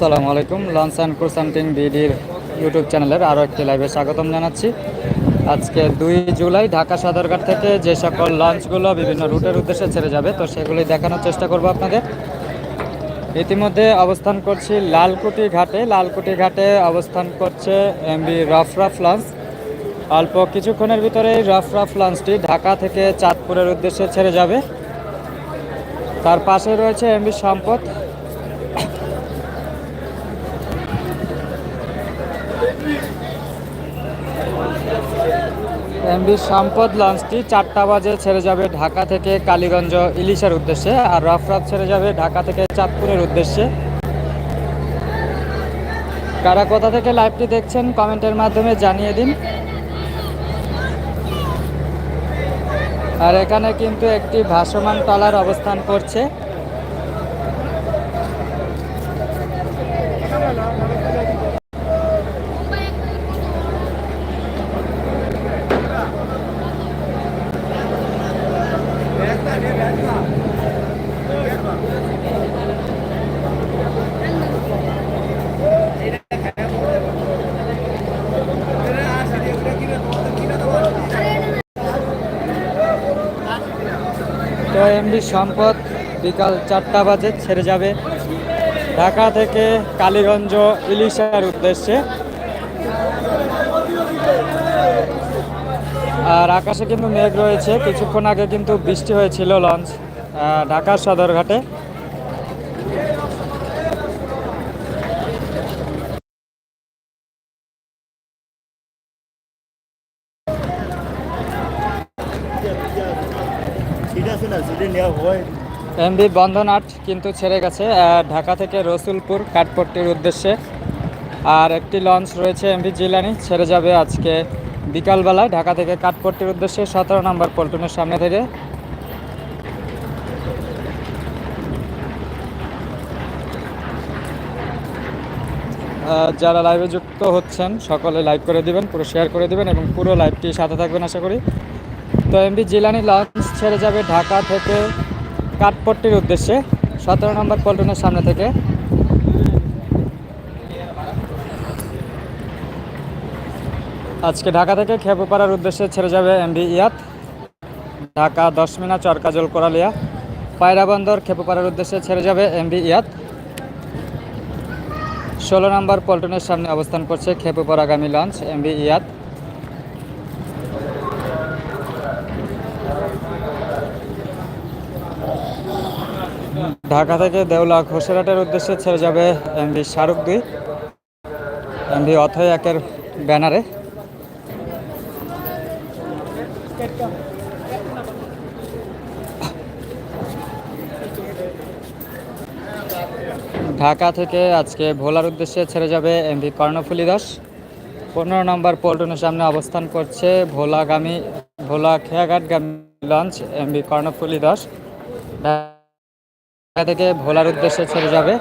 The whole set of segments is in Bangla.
আসসালামু আলাইকুম। লঞ্চ অ্যান্ড ক্রুসান্টিং বিডির ইউটিউব চ্যানেলের আরও একটি লাইভে স্বাগতম জানাচ্ছি। আজকে দুই জুলাই ঢাকা সদরঘাট থেকে যে সকল লঞ্চগুলো বিভিন্ন রুটের উদ্দেশ্যে ছেড়ে যাবে, তো সেগুলি দেখানোর চেষ্টা করব আপনাদের। ইতিমধ্যে অবস্থান করছি লালকুটি ঘাটে। লালকুটি ঘাটে অবস্থান করছে এমবি রফরাফ লঞ্চ। অল্প কিছুক্ষণের ভিতরেই রফরাফ লঞ্চটি ঢাকা থেকে চাঁদপুরের উদ্দেশ্যে ছেড়ে যাবে। তার পাশে রয়েছে এমবি সম্পদ এমবি সম্পদ লঞ্চটি চারটা বাজে ছেড়ে যাবে ঢাকা থেকে কালীগঞ্জ ইলিশের উদ্দেশ্যে আর রফরাফ ছেড়ে যাবে ঢাকা থেকে চাঁদপুরের উদ্দেশ্যে। কারা কোথা থেকে লাইভটি দেখছেন কমেন্টের মাধ্যমে জানিয়ে দিন। আর এখানে কিন্তু একটি ভাসমান টলার অবস্থান করছে। তো এমবি সম্পদ, বিকাল চারটা বাজে, ছেড়ে যাবে। ঢাকা থেকে কালীগঞ্জ ইলিশার উদ্দেশ্যে। আর আকাশে কিন্তু মেঘ রয়েছে, কিছুক্ষণ আগে কিন্তু বৃষ্টি হয়েছিল লঞ্চ ঢাকার সদরঘাটে সিট আছে না সিটে নেওয়া হয় এমবি বন্ধন আট কিন্তু ছেড়ে গেছে ঢাকা থেকে রসুলপুর কাঠপট্টির উদ্দেশ্যে। আর একটি লঞ্চ রয়েছে এমবি জিলানি, ছেড়ে যাবে আজকে বিকালবেলায় ঢাকা থেকে কাঠপট্টির উদ্দেশ্যে, সতেরো নম্বর পল্টনের সামনে থেকে। যারা লাইভে যুক্ত হচ্ছেন, সকলে লাইভ করে দিবেন, পুরো শেয়ার করে দিবেন এবং পুরো লাইভটি সাথে থাকবেন আশা করি। তো এমবি জিলানি লঞ্চ ছেড়ে যাবে ঢাকা থেকে কাঠপট্টির উদ্দেশ্যে সতেরো নম্বর পল্টনের সামনে থেকে। আজকে ঢাকা থেকে খেপুপাড়ার উদ্দেশ্যে ছেড়ে যাবে এমবি ইয়াত। ঢাকা দশমিনা চরকাজল কোরালিয়া। পায়রা বন্দর খেপুপাড়ার উদ্দেশ্যে ছেড়ে যাবে এমবি ইয়াত। ষোলো নম্বর পল্টনের সামনে অবস্থান করছে খেপুপাড়াগামী লঞ্চ এমবি ইয়াত। ঢাকা থেকে দেওলা ঘোষেরহাটের উদ্দেশ্যে ছেড়ে যাবে এমভি শাহরুখ দুই। এমভি অথয় একের ব্যানারে। ঢাকা থেকে আজকে ভোলার উদ্দেশ্যে ছেড়ে যাবে এমভি কর্ণফুলি দাস। পনেরো নম্বর পল্টনের সামনে অবস্থান করছে ভোলাগামী ভোলা খেয়াঘাটগামী লঞ্চ এমভি কর্ণফুলি দাস। ঢাকা থেকে ভোলার উদ্দেশ্যে ছেড়ে যাবে।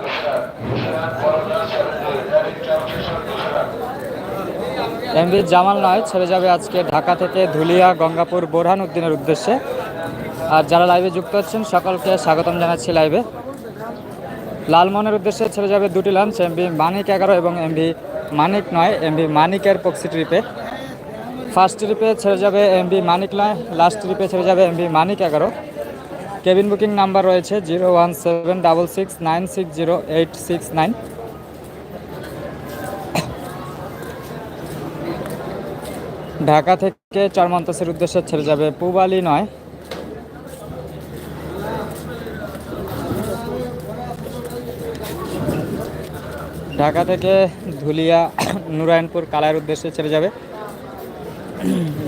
এমভি জামাল নয়, ছেড়ে যাবে আজকে ঢাকা থেকে ধুলিয়া, গঙ্গাপুর, বোরহান উদ্দিনের উদ্দেশ্যে। আর যারা লাইভে যুক্ত হচ্ছেন, সকলকে স্বাগতম জানাচ্ছি লাইভে লালমনের উদ্দেশ্যে ছেড়ে যাবে দুটি লঞ্চ এমভি মানিক এগারো এবং এমভি মানিক নয়, এমভি মানিকের পক্সি ট্রিপে ফার্স্ট ট্রিপে ছেড়ে যাবে এমভি মানিক নয় লাস্ট ট্রিপে ছেড়ে যাবে এমভি মানিক এগারো। কেবিন বুকিং নাম্বার রয়েছে zero one seven double six nine six zero eight six nine. Dhaka থেকে চরমন্তসের উদ্দেশ্যে ছেড়ে যাবে পুবালি নয়। ঢাকা থেকে ধুলিয়া নুরায়ণপুর কালায়ের উদ্দেশ্যে ছেড়ে যাবে।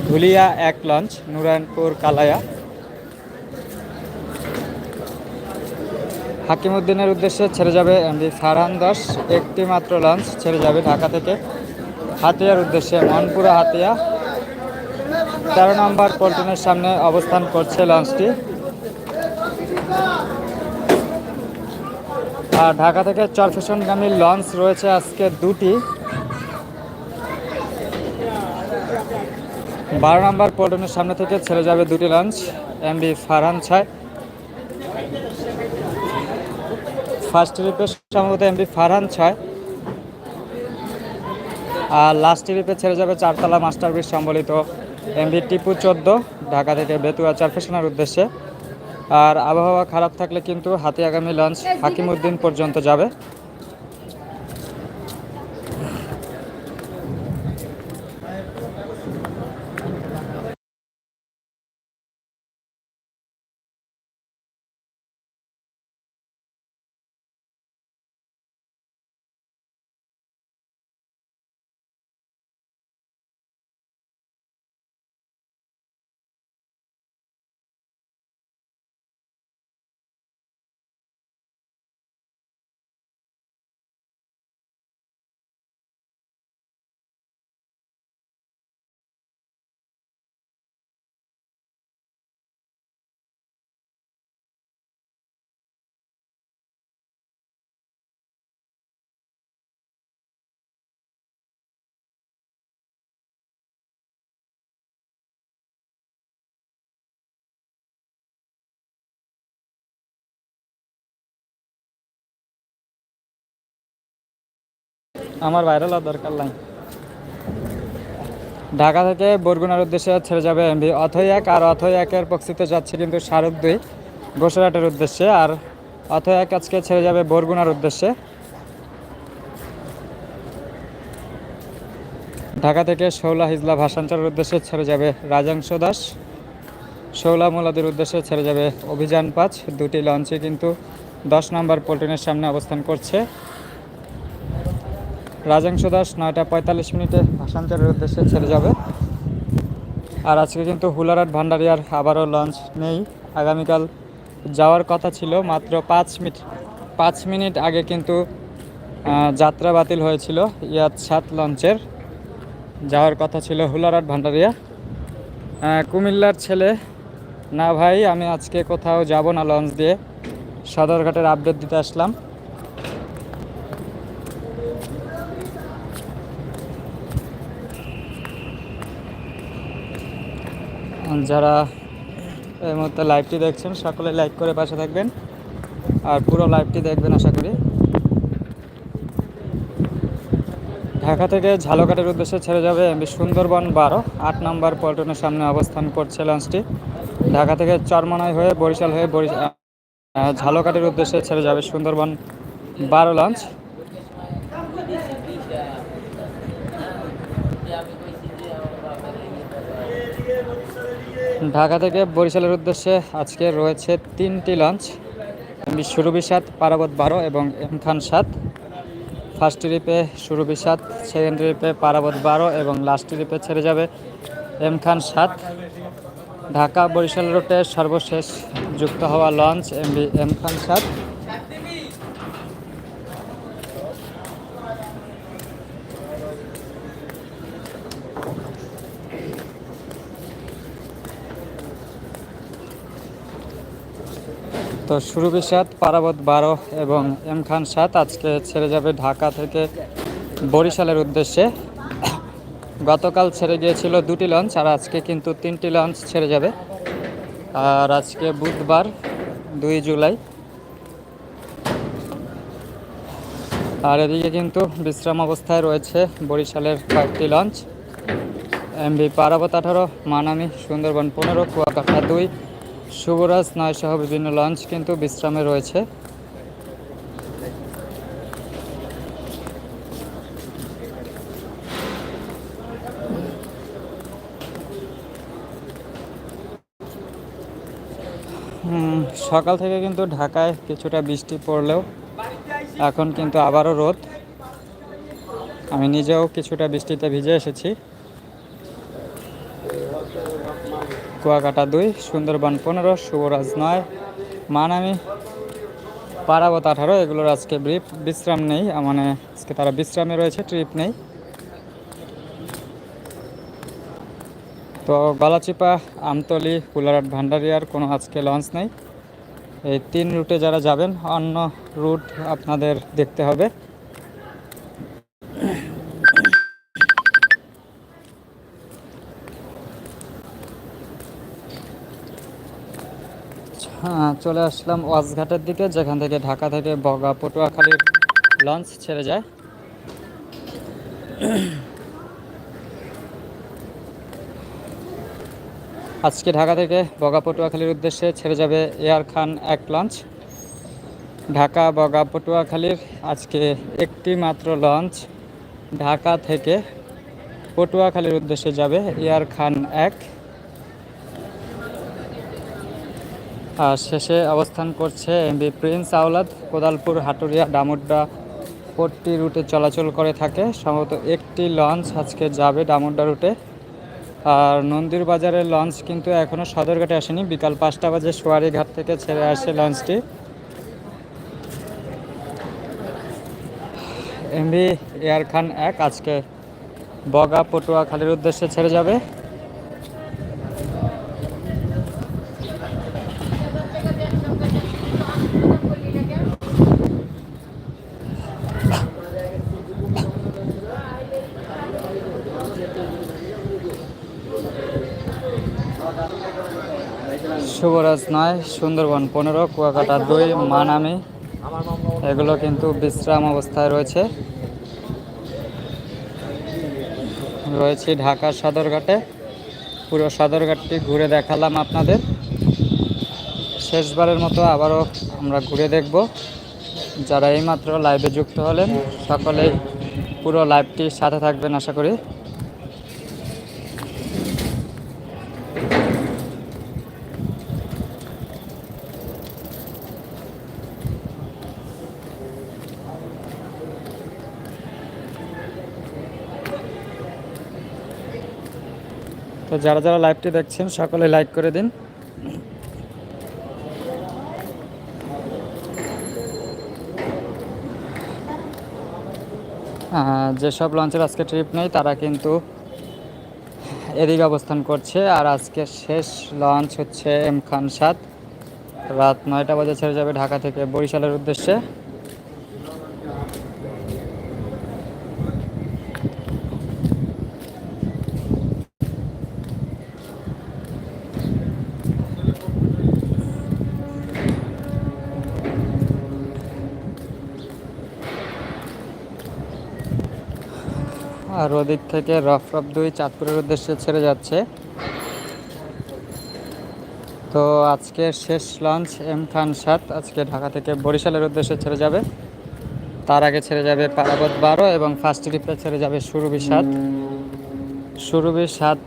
ধুলিয়া এক লঞ্চ, নুরায়ণপুর কালায়া হাকিমউদ্দিনের উদ্দেশ্যে ছেড়ে যাবে এমডি ফারহান দাস। একটি মাত্র লঞ্চ ছেড়ে যাবে ঢাকা থেকে। হাতিয়ার উদ্দেশ্যে মনপুরা হাতিয়া। তেরো নম্বর পল্টনের সামনে অবস্থান করছে লঞ্চটি আর ঢাকা থেকে চরফেশনগামী লঞ্চ রয়েছে আজকে দুটি। বারো নম্বর পল্টনের সামনে থেকে ছেড়ে যাবে দুটি লঞ্চ এমবি ফারহান ছয়। ফার্স্ট রিপে সম্ভবত এমবি ফারহান ছয়। আর লাস্ট রিপে ছেড়ে যাবে চারতলা মাস্টার ব্রিজ সম্বলিত এমবি টিপু চোদ্দ, ঢাকা থেকে বেতুয়া চারফেশনের উদ্দেশ্যে। আর আবহাওয়া খারাপ থাকলে কিন্তু হাতি আগামী লঞ্চ হাকিমউদ্দিন পর্যন্ত যাবে। আমার ভাইরাল দরকার নাই। ঢাকা থেকে বরগুনার উদ্দেশ্যে ছেড়ে যাবে এমভি। অথই এক আর অথই একের পক্ষিতে যাচ্ছে কিন্তু শারদ দুই গোসরাটের উদ্দেশ্যে। আর অথই এক আজকে ছেড়ে যাবে বরগুনার উদ্দেশ্যে। ঢাকা থেকে শৌলা হিজলা ভাষান্তরের উদ্দেশ্যে ছেড়ে যাবে রাজাংশ দাস শৌলা মোলাদের উদ্দেশ্যে ছেড়ে যাবে অভিযান পাঁচ। দুটি লঞ্চে কিন্তু দশ নম্বর পল্টনের সামনে অবস্থান করছে। রাজাংশ দাস নয়টা পঁয়তাল্লিশ মিনিটে ভাষান্তরের উদ্দেশ্যে ছেড়ে যাবে। আর আজকে কিন্তু হুলারাট ভান্ডারিয়ার আবারও লঞ্চ নেই। আগামীকাল যাওয়ার কথা ছিল মাত্র পাঁচ মিনিট। পাঁচ মিনিট আগে কিন্তু যাত্রা বাতিল হয়েছিল ইয়াদ সাত লঞ্চের। যাওয়ার কথা ছিল হুলারাট ভান্ডারিয়া। কুমিল্লার ছেলে, না ভাই, আমি আজকে কোথাও যাব না লঞ্চ দিয়ে। সদরঘাটের আপডেট দিতে আসলাম। যারা এই মুহূর্তে লাইভটি দেখছেন, সকলে লাইক করে পাশে থাকবেন। আর পুরো লাইভটি দেখবেন, আশা করি। ঢাকা থেকে ঝালকাটের উদ্দেশ্যে ছেড়ে যাবে এমবি সুন্দরবন বারো। আট নম্বর পল্টনের সামনে অবস্থান করছে লঞ্চটি। ঢাকা থেকে চরমনাই হয়ে বরিশাল হয়ে বরিশাল ঝালকাটের উদ্দেশ্যে ছেড়ে যাবে সুন্দরবন বারো লঞ্চ। ঢাকা থেকে বরিশালের উদ্দেশ্যে আজকে রয়েছে তিনটি লঞ্চ। সুরভি সাত পারাবত বারো এবং এম খান সাত। ফার্স্ট রিপে সুরভি সাত সেকেন্ড রিপে পারাবত বারো এবং লাস্ট রিপে ছেড়ে যাবে এম খান সাত। ঢাকা বরিশাল রুটে সর্বশেষ যুক্ত হওয়া লঞ্চ এমবি এম খান সাত। তো সুরভি সাত পারাবত বারো এবং এম খান সাত। আজকে ছেড়ে যাবে ঢাকা থেকে বরিশালের উদ্দেশ্যে। গতকাল ছেড়ে গিয়েছিল দুটি লঞ্চ, আর আজকে কিন্তু তিনটি লঞ্চ ছেড়ে যাবে। আর আজকে বুধবার দুই জুলাই। আর এদিকে কিন্তু বিশ্রাম অবস্থায় রয়েছে বরিশালের কয়েকটি লঞ্চ। এমবি পারাবত আঠারো, মানামি, সুন্দরবন পনেরো, কুয়াকাটা দুই শুভরাজ নয় সহ বিভিন্ন লঞ্চ কিন্তু বিশ্রামে রয়েছে। সকাল থেকে কিন্তু ঢাকায় কিছুটা বৃষ্টি পড়লেও এখন কিন্তু আবারও রোদ। আমি নিজেও কিছুটা বৃষ্টিতে ভিজে এসেছি। কুয়াকাটা দুই, সুন্দরবন পনেরো, শুভরাজ নয়। মানামি পারাবত আঠারো, এগুলোর আজকে ব্রিফ বিশ্রাম নেই মানে আজকে তারা বিশ্রামে রয়েছে ট্রিপ নেই। তো গলাচিপা, আমতলি কুলারহাট ভান্ডারিয়ার কোনো আজকে লঞ্চ নেই। এই তিন রুটে যারা যাবেন, অন্য রুট আপনাদের দেখতে হবে। চলে আসলাম ওয়াজঘাটের দিকে, যেখান থেকে ঢাকা থেকে বগা পটুয়াখালীর লঞ্চ ছেড়ে যায়। আজকে ঢাকা থেকে বগা পটুয়াখালীর উদ্দেশ্যে ছেড়ে যাবে এয়ার খান এক লঞ্চ। ঢাকা বগা পটুয়াখালীর আজকে একটি মাত্র লঞ্চ। ঢাকা থেকে পটুয়াখালীর উদ্দেশ্যে যাবে এয়ার খান এক আর শেষে অবস্থান করছে এমবি প্রিন্স আওলাদ, কোদালপুর, হাটুরিয়া ডামুড্ডা পট্টি রুটে চলাচল করে থাকে। সম্ভবত একটি লঞ্চ আজকে যাবে ডামুড্ডা রুটে। আর নন্দীর বাজারের লঞ্চ কিন্তু এখনও সদরঘাটে আসেনি। বিকাল পাঁচটা বাজে সোয়ারি ঘাট থেকে ছেড়ে আসে লঞ্চটি। এমবি এয়ার খান এক আজকে বগা, পটুয়াখালীর উদ্দেশ্যে ছেড়ে যাবে। শুভরাজ নয়, সুন্দরবন পনেরো, কুয়াকাটা দুই, মানামি। এগুলো কিন্তু বিশ্রাম অবস্থায় রয়েছে। রয়েছি ঢাকা সদরঘাটে পুরো সদরঘাটটি ঘুরে দেখালাম আপনাদের। শেষবারের মতো আবারও আমরা ঘুরে দেখব। যারা এইমাত্র লাইভে যুক্ত হলেন, সকলেই পুরো লাইভটির সাথে থাকবেন, আশা করি। তো যারা যারা লাইভটি দেখছেন, সকলে লাইক করে দিন। যেসব লঞ্চের আজকে ট্রিপ নেই, তারা কিন্তু এদিকে অবস্থান করছে। আর আজকে শেষ লঞ্চ হচ্ছে এম খান সাত। রাত নয়টা বাজে ছেড়ে যাবে ঢাকা থেকে বরিশালের উদ্দেশ্যে। ওদিক থেকে রফ রফ দুই চাঁদপুরের উদ্দেশ্যে ছেড়ে যাচ্ছে। তো আজকে শেষ লঞ্চ এম খান সাত, আজকে ঢাকা থেকে বরিশালের উদ্দেশ্যে ছেড়ে যাবে। তার আগে ছেড়ে যাবে পারাবত বারো এবং ফার্স্ট ট্রিপে ছেড়ে যাবে সুরভি সাত। সুরভি সাত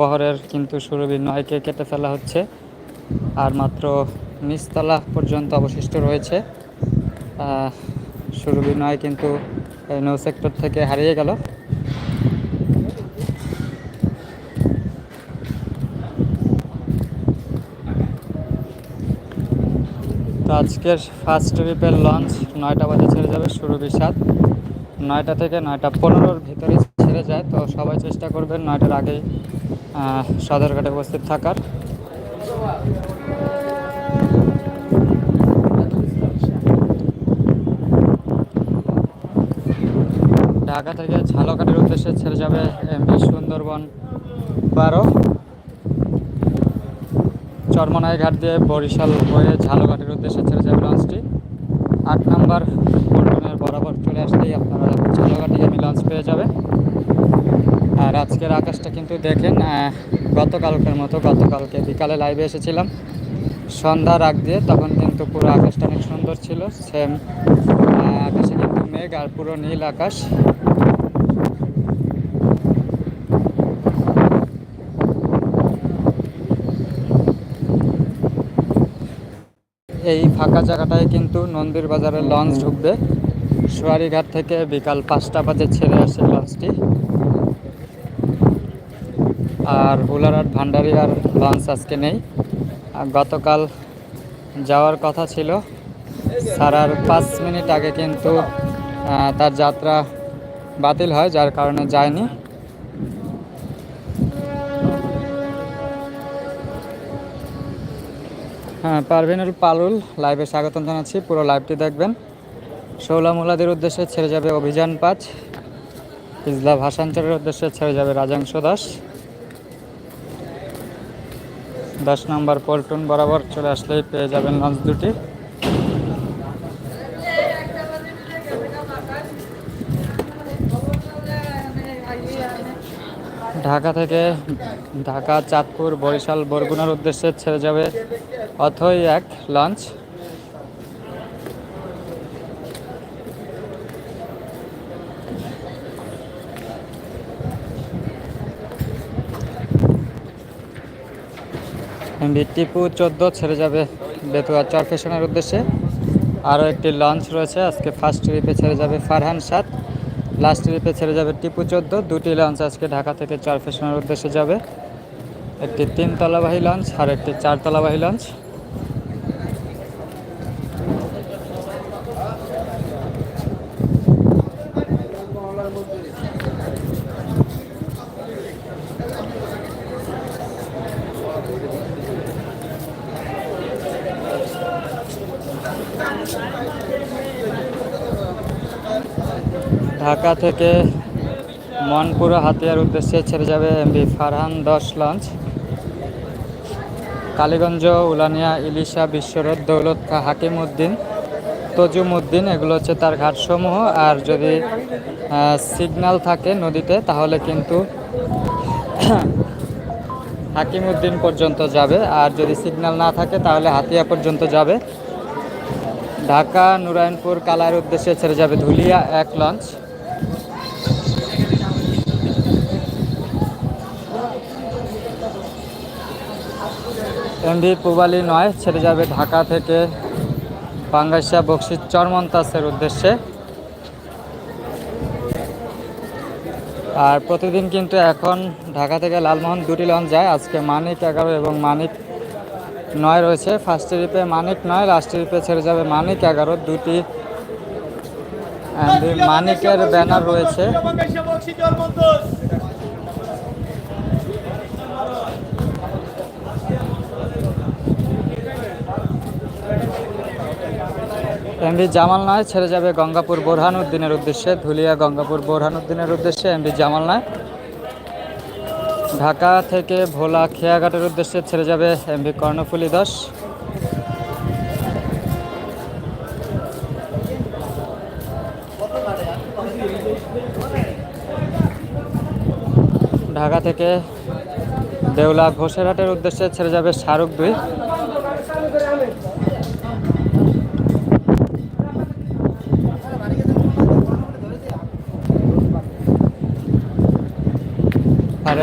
বহরের কিন্তু সুরভি নয়কে কেটে ফেলা হচ্ছে। আর মাত্র নিচতলা পর্যন্ত অবশিষ্ট রয়েছে। সুরভি নয় কিন্তু নৌ সেক্টর থেকে হারিয়ে গেল। তো আজকের ফার্স্ট ট্রিপের লঞ্চ নয়টা বাজে ছেড়ে যাবে শুরু বিশাদ নয়টা থেকে নয়টা পনেরোর ভিতরে ছেড়ে যায় তো সবাই চেষ্টা করবেন নয়টার আগেই আহ, সদরঘাটে উপস্থিত থাকার। ঢাকা থেকে ঝালকাঠির উদ্দেশ্যে ছেড়ে যাবে এমবি সুন্দরবন বারো। চরমনাই ঘাট দিয়ে বরিশাল হয়ে ঝালঘাটের উদ্দেশ্যে ছেড়ে যাবে লঞ্চটি। আট নাম্বার পল্টনের বরাবর চলে আসলেই আপনারা ঝালঘাটিগামী লঞ্চ পেয়ে যাবে। আর আজকের আকাশটা কিন্তু দেখেন গতকালকের মতো, গতকালকে বিকালে লাইভে এসেছিলাম। সন্ধ্যার আগ দিয়ে তখন কিন্তু পুরো আকাশটা অনেক সুন্দর ছিল সেম আকাশে কিন্তু মেঘ আর পুরো নীল আকাশ। এই ফাঁকা জায়গাটায় কিন্তু নন্দীর বাজারে লঞ্চ ঢুকবে। সোয়ারিঘাট থেকে বিকাল পাঁচটা বাজে ছেড়ে আসে লঞ্চটি আর হুলারহাট ভান্ডারি আর লঞ্চ আজকে নেই। গতকাল যাওয়ার কথা ছিল। সারার পাঁচ মিনিট আগে কিন্তু তার যাত্রা বাতিল হয়, যার কারণে যায়নি। হ্যাঁ পারভিনুল পালুল লাইভে স্বাগতম জানাচ্ছি। পুরো লাইভটি দেখবেন। শৌলা মুলাদের উদ্দেশ্যে ছেড়ে যাবে অভিযান পাঁচ ইজলা ভাষাঞ্চলের উদ্দেশ্যে ছেড়ে যাবে রাজাংশ দাস। দশ নম্বর পল্টন বরাবর চলে আসলেই পেয়ে যাবেন লঞ্চ দুটি ঢাকা থেকে ঢাকা, চাঁদপুর, বরিশাল, বরগুনার উদ্দেশ্যে ছেড়ে যাবে অথই এক লঞ্চ। টিপু চোদ্দ ছেড়ে যাবে বেতুয়া চরফেশনের উদ্দেশ্যে। আরও একটি লঞ্চ রয়েছে, আজকে ফার্স্ট ট্রিপে ছেড়ে যাবে ফারহান সাত লাস্ট ট্রিপে ছেড়ে যাবে টিপু চোদ্দ। দুটি লঞ্চ আজকে ঢাকা থেকে চার চরফেশনের উদ্দেশ্যে যাবে। একটি তিনতলাবাহী লঞ্চ আর একটি চারতলাবাহী লঞ্চ ঢাকা থেকে মনপুরা হাতিয়ার উদ্দেশ্যে ছেড়ে যাবে এমবি ফারহান দশ লঞ্চ কালীগঞ্জ, উলানিয়া, ইলিশা বিশ্বরোড দৌলত খা হাকিম উদ্দিন তজুম উদ্দিন এগুলো হচ্ছে তার ঘাটসমূহ। আর যদি সিগনাল থাকে নদীতে, তাহলে কিন্তু হাকিম উদ্দিন পর্যন্ত যাবে। আর যদি সিগনাল না থাকে, তাহলে হাতিয়া পর্যন্ত যাবে। ঢাকা নুরায়ণপুর কালার উদ্দেশ্যে ছেড়ে যাবে ধুলিয়া, এক লঞ্চ এমভি পুবালি নয়, ছেড়ে যাবে ঢাকা থেকে পাঙ্গাসিয়া বক্সির চরমন্তাসের উদ্দেশ্যে। আর প্রতিদিন কিন্তু এখন ঢাকা থেকে লালমোহন দুটি লঞ্চ যায়। আজকে মানিক এগারো এবং মানিক নয় রয়েছে। ফার্স্ট ট্রিপে মানিক নয় লাস্ট ট্রিপে ছেড়ে যাবে মানিক এগারো। দুটি মানিকের ব্যানার রয়েছে। এমবি জামাল নয় ছেড়ে যাবে গঙ্গাপুর বোরহান উদ্দিনের উদ্দেশ্যে, ধুলিয়া গঙ্গাপুর বোরহান উদ্দিনের উদ্দেশ্যে এমবি জামাল নয় ঢাকা থেকে ভোলা খেয়াঘাটের উদ্দেশ্যে ছেড়ে যাবে এমবি কর্ণফুলি দশ ঢাকা থেকে দেউলা ঘোষেরহাটের উদ্দেশ্যে ছেড়ে যাবে শাহরুখ দুই।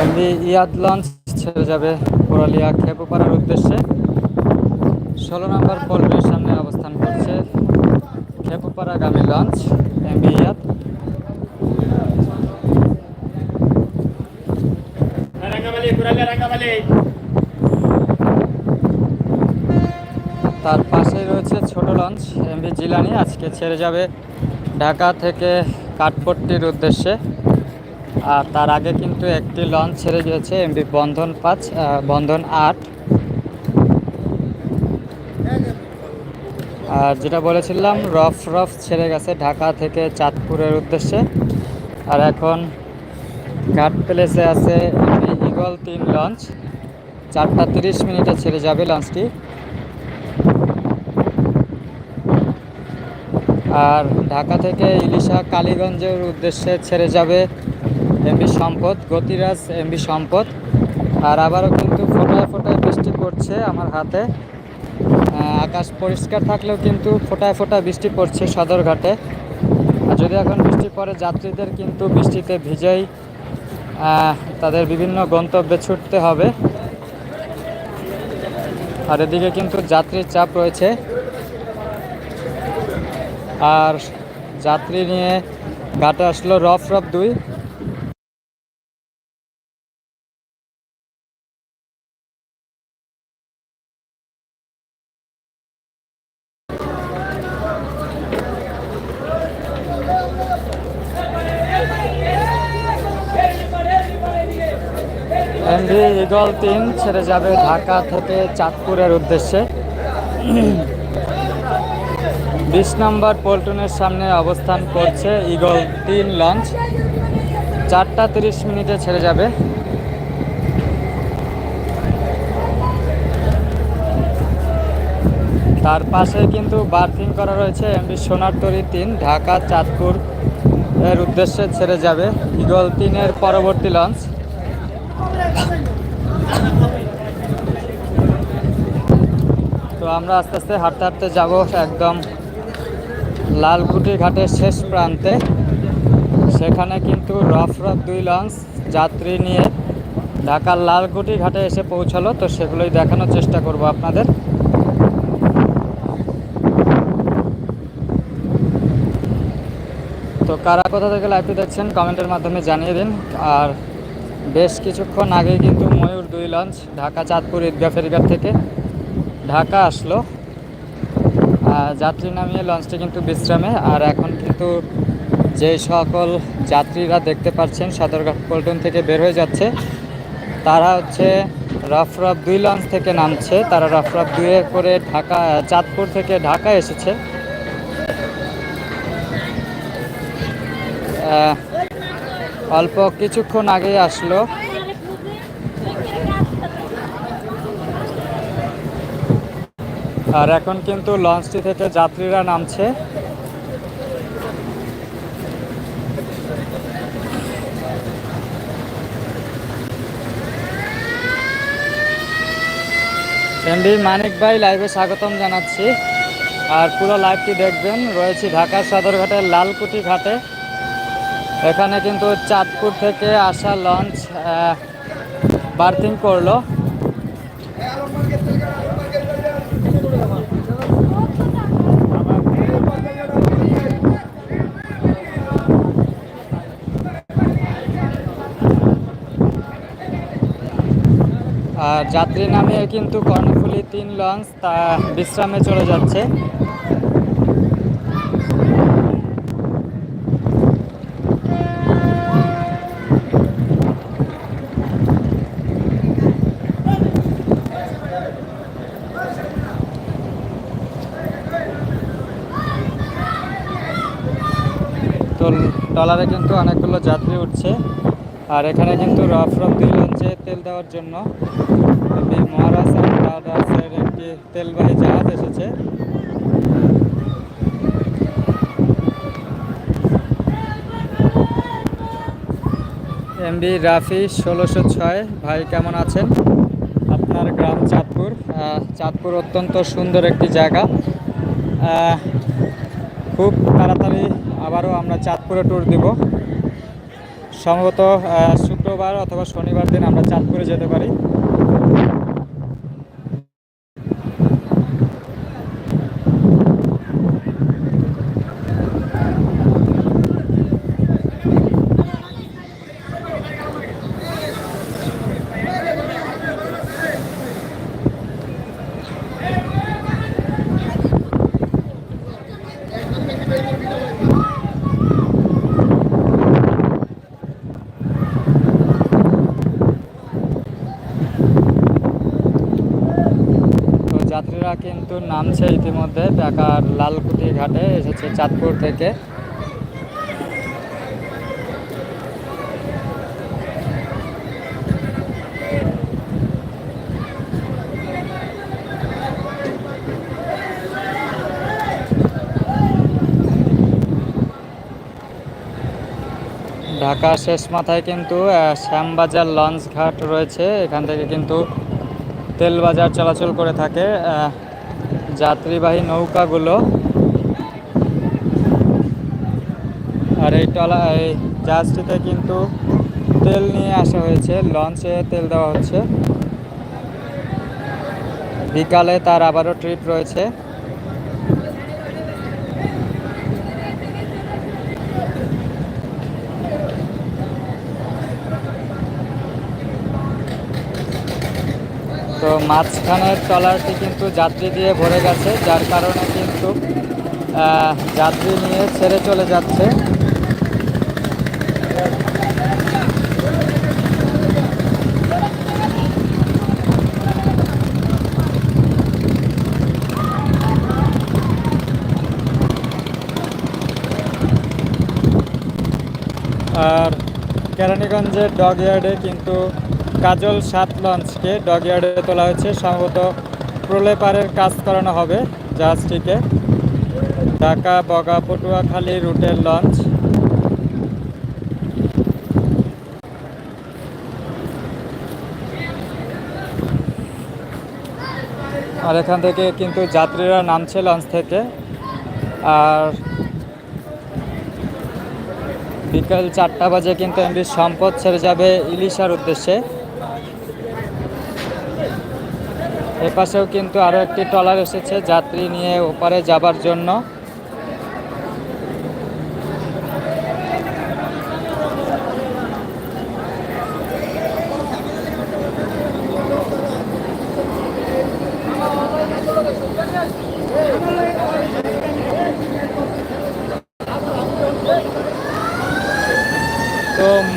এমনি ইয়াদ লঞ্চ ছেড়ে যাবে কোরালিয়া খেপুপাড়ার উদ্দেশ্যে। ষোলো নম্বর পল্টের সামনে অবস্থান করছে খেপুপাড়াগামী লঞ্চ এমবি ইয়াদ। তার পাশেই রয়েছে ছোট লঞ্চ এমভি জিলানি। আজকে ছেড়ে যাবে ঢাকা থেকে কাঠপট্টির উদ্দেশ্যে। আর তার আগে কিন্তু একটি লঞ্চ ছেড়ে গিয়েছে এমভি বন্ধন পাঁচ বন্ধন আট। আর যেটা বলেছিলাম, রফ রফ ছেড়ে গেছে ঢাকা থেকে চাঁদপুরের উদ্দেশ্যে। আর এখন ঘাট প্লেসে আছে ইগল তিন লঞ্চ চারটা তিরিশ মিনিটে ছেড়ে যাবে লঞ্চটি আর ঢাকা থেকে ইলিশা কালীগঞ্জের উদ্দেশ্যে ছেড়ে যাবে এমবি সম্পদ, গতিরাজ এমবি সম্পদ। আর আবারও কিন্তু ফোটায় ফোটায় বৃষ্টি পড়ছে আমার হাতে। আকাশ পরিষ্কার থাকলেও কিন্তু ফোটায় ফোটায় বৃষ্টি পড়ছে সদরঘাটে। আর যদি এখন বৃষ্টি পড়ে, যাত্রীদের কিন্তু বৃষ্টিতে ভিজেই তাদের বিভিন্ন গন্তব্যে ছুটতে হবে। আর এদিকে কিন্তু যাত্রীর চাপ রয়েছে। আর যাত্রী নিয়ে ঘাটে আসলো রফ রফ দুই। এমভি ইগল তিন ছেড়ে যাবে ঢাকা থেকে চাঁদপুরের উদ্দেশ্যে। বিশ নম্বর পল্টনের সামনে অবস্থান করছে ইগল তিন লঞ্চ। চারটা তিরিশ মিনিটে ছেড়ে যাবে। তার পাশে কিন্তু বার্থিং করা রয়েছে এমবি সোনার তরি তিন, ঢাকা, চাঁদপুর এর উদ্দেশ্যে ছেড়ে যাবে ইগল তিনের পরবর্তী লঞ্চ। তো আমরা আস্তে আস্তে হাঁটতে হাঁটতে যাব একদম লালকুটি ঘাটের শেষ প্রান্তে। সেখানে কিন্তু রফ রফ দুই লঞ্চ যাত্রী নিয়ে ঢাকার লালকুটি ঘাটে এসে পৌঁছালো। তো সেগুলোই দেখানোর চেষ্টা করব আপনাদের। তো কারা কোথা থেকে লাইভটি দেখছেন কমেন্টের মাধ্যমে জানিয়ে দিন। আর বেশ কিছুক্ষণ আগে কিন্তু ময়ূর দুই লঞ্চ, ঢাকা, চাঁদপুর, ঈদগাহ, ফেরিঘাট থেকে ঢাকা আসলো। যাত্রী নামিয়ে লঞ্চটি কিন্তু বিশ্রামে। আর এখন কিন্তু যে সকল যাত্রীরা দেখতে পাচ্ছেন, সদরঘাট পল্টন থেকে বের হয়ে যাচ্ছে, তারা হচ্ছে রফরফ দুই লঞ্চ থেকে নামছে। তারা রফরফ দুয়ে করে ঢাকা, চাঁদপুর থেকে ঢাকা এসেছে। অল্প কিছুক্ষণ আগেই আসলো। আর এখন কিন্তু লঞ্চটি থেকে যাত্রীরা নামছে। এমডি মানিক ভাই লাইভে স্বাগতম জানাচ্ছি। আর পুরো লাইভটি দেখবেন, রয়েছি ঢাকার সদরঘাটের লালকুটি ঘাটে। এখানে কিন্তু চাঁদপুর থেকে আসা লঞ্চ বার্থিং করল। আর যাত্রী নামিয়ে কিন্তু কর্ণফুলি তিন লঞ্চ, তা বিশ্রামে চলে যাচ্ছে। তো ট্রলারে কিন্তু অনেকগুলো যাত্রী উঠছে। আর এখানে কিন্তু রফ রফ দুই লঞ্চে তেল দেওয়ার জন্য। একটি মহারাষ্ট্র ব্রাদার্সের একটি তেলবাহী জাহাজ এসেছে। এমবি রাফি ষোলোশো ছয়, ভাই কেমন আছেন? আপনার গ্রাম চাঁদপুর। চাঁদপুর অত্যন্ত সুন্দর একটি জায়গা। খুব তাড়াতাড়ি আবারও আমরা চাঁদপুরে ট্যুর দিব। সম্ভবত শুক্রবার অথবা শনিবার দিন আমরা চাঁদপুরে যেতে পারি তো যাত্রীরা কিন্তু নামছে ইতিমধ্যে ঢাকার লালকুটি ঘাটে, এসেছে চাঁদপুর থেকে। ঢাকা শেষ মাথায় কিন্তু শ্যামবাজার লঞ্চ ঘাট রয়েছে। এখান থেকে কিন্তু তেল বাজার চলাচল করে থাকে। যাত্রীবাহী নৌকাগুলো। আর এই টলা এই জাহাজটিতে কিন্তু তেল নিয়ে আসা হয়েছে লঞ্চে তেল দেওয়া হচ্ছে। বিকালে তার আবারও ট্রিপ রয়েছে। তো মাঝখানের ট্রলারটি কিন্তু যাত্রী দিয়ে ভরে গেছে, যার কারণে কিন্তু যাত্রী নিয়ে ছেড়ে চলে যাচ্ছে। আর কেরানীগঞ্জের ডগ ইয়ার্ডে কিন্তু কাজল সাত লঞ্চকে ডগ ইয়ার্ডে তোলা হয়েছে। সম্ভবত প্রলেপারের কাজ করানো হবে জাহাজটিকে। ঢাকা, বগা, পটুয়াখালী রুটের লঞ্চ। আর এখান থেকে কিন্তু যাত্রীরা নামছে লঞ্চ থেকে। আর বিকাল চারটা বাজে কিন্তু এমবি সম্পদ ছেড়ে যাবে ইলিশার উদ্দেশ্যে। এপাশেও কিন্তু আরও একটি ট্রলার এসেছে, যাত্রী নিয়ে ওপারে যাবার জন্য।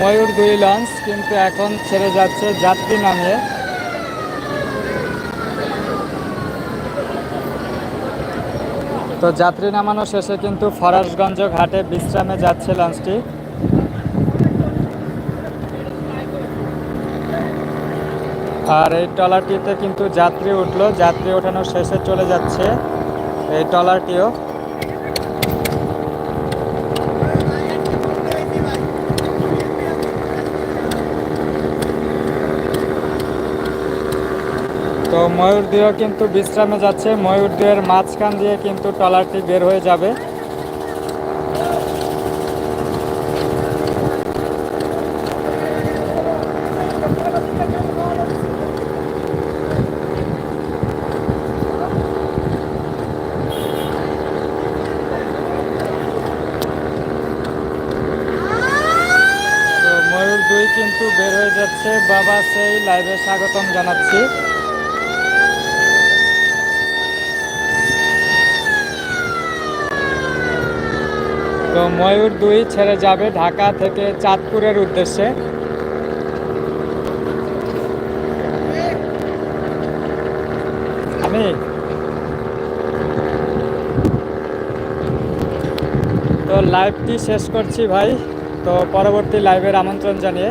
ময়ূর দুই লঞ্চ কিন্তু এখন ছেড়ে যাচ্ছে যাত্রী নামিয়ে তো যাত্রী নামানো শেষে কিন্তু ফরাসগঞ্জ ঘাটে বিশ্রামে যাচ্ছে লঞ্চটি আর এই ট্রলারটিতে কিন্তু যাত্রী উঠল। যাত্রী ওঠানোর শেষে চলে যাচ্ছে এই ট্রলারটিও। তো ময়ূর দিয়েও কিন্তু বিশ্রামে যাচ্ছে ময়ূর দিয়ের মাঝখান দিয়ে কিন্তু ট্রলারটি বের হয়ে যাবে। কিন্তু বের হয়ে যাচ্ছে। বাবা, সেই লাইভে স্বাগতম জানাচ্ছি। তো ময়ূর দুই ছেড়ে যাবে ঢাকা থেকে চাঁদপুরের উদ্দেশ্যে। আমি। তো লাইভটি শেষ করছি ভাই। তো পরবর্তী লাইভের আমন্ত্রণ জানিয়ে।